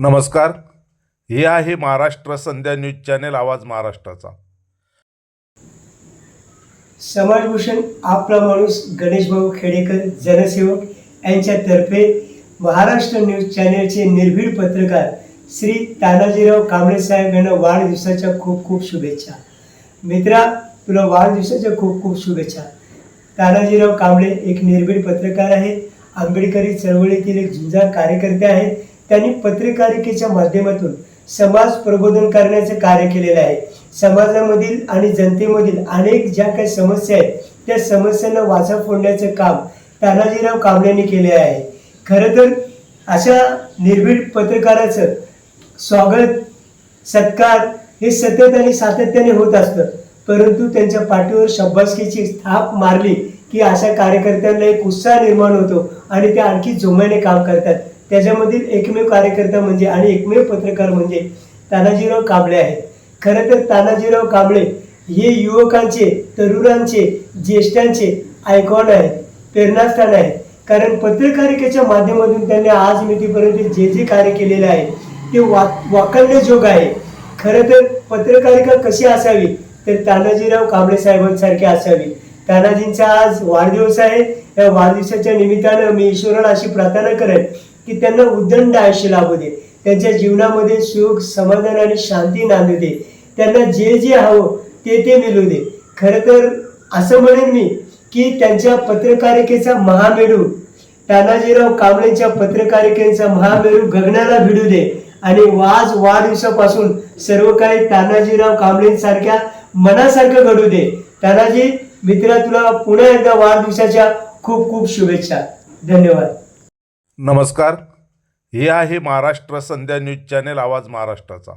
नमस्कार. हे आहे महाराष्ट्र संध्या न्यूज चॅनेल आवाज महाराष्ट्राचा. समाजभूषण आपला माणूस गणेशभाऊ खेडेकर जनसेवक यांच्यातर्फे महाराष्ट्र न्यूज चॅनेलचे निर्भीड पत्रकार श्री तानाजीराव कांबळे साहेब यांना वाढदिवसाच्या खूप खूप शुभेच्छा. मित्रा तुला वाढदिवसाच्या खूप खूप शुभेच्छा. तानाजीराव कांबळे एक निर्भीड पत्रकार आहे आंबेडकरी चळवळीतील एक झुंजार कार्यकर्ते आहेत. त्यांनी पत्रकारिकेच्या माध्यमातून समाज प्रबोधन करण्याचं कार्य केलेलं आहे. समाजामधील आणि जनतेमधील अनेक ज्या काही समस्या आहेत त्या समस्यांना वाचा फोडण्याचं काम तानाजीराव कांबळेंनी केले आहे. खरं तर अशा निर्भीड पत्रकाराचं स्वागत सत्कार हे सतत आणि सातत्याने होत असतं. परंतु त्यांच्या पाठीवर शब्बासकीची थाप मारली की अशा कार्यकर्त्यांना एक उत्साह निर्माण होतो आणि ते आणखी जोमाने काम करतात. त्याच्यामधील एकमेव कार्यकर्ता म्हणजे आणि एकमेव पत्रकार म्हणजे तानाजीराव कांबळे आहेत. खरं तर तानाजीराव कांबळे हे युवकांचे तरुणांचे ज्येष्ठांचे आयकॉन आहेत प्रेरणास्थान आहे कारण पत्रकारिकेच्या माध्यमातून त्यांनी आज मितीपर्यंत जे जे कार्य केलेले आहे ते वा वाकलण्याजोग आहे. खरं तर पत्रकारिका कशी असावी? तर तानाजीराव कांबळे साहेबांसारखी असावी. तानाजींचा आज वाढदिवस आहे. या वाढदिवसाच्या निमित्तानं मी ईश्वराला अशी प्रार्थना करेन की त्यांना उदंड आयुष्य लाभू दे. त्यांच्या जीवनामध्ये सुख समाधान आणि शांती नांदू दे. त्यांना जे जे हवं ते ते मिळू दे. खरं तर असं म्हणेन मी की त्यांच्या पत्रकारिकेचा महामेरू तानाजीराव कांबळेंच्या पत्रकारिकेचा महामेरू गगनाला भिडू दे आणि वाज वाढदिवसापासून सर्व काही तानाजीराव कांबळेंसारख्या मनासारखं घडू दे. तानाजी मित्रा तुला पुन्हा एकदा वाढदिवसाच्या खूप खूप शुभेच्छा. धन्यवाद. नमस्कार. हे आहे महाराष्ट्र संध्या न्यूज चॅनेल आवाज महाराष्ट्राचा.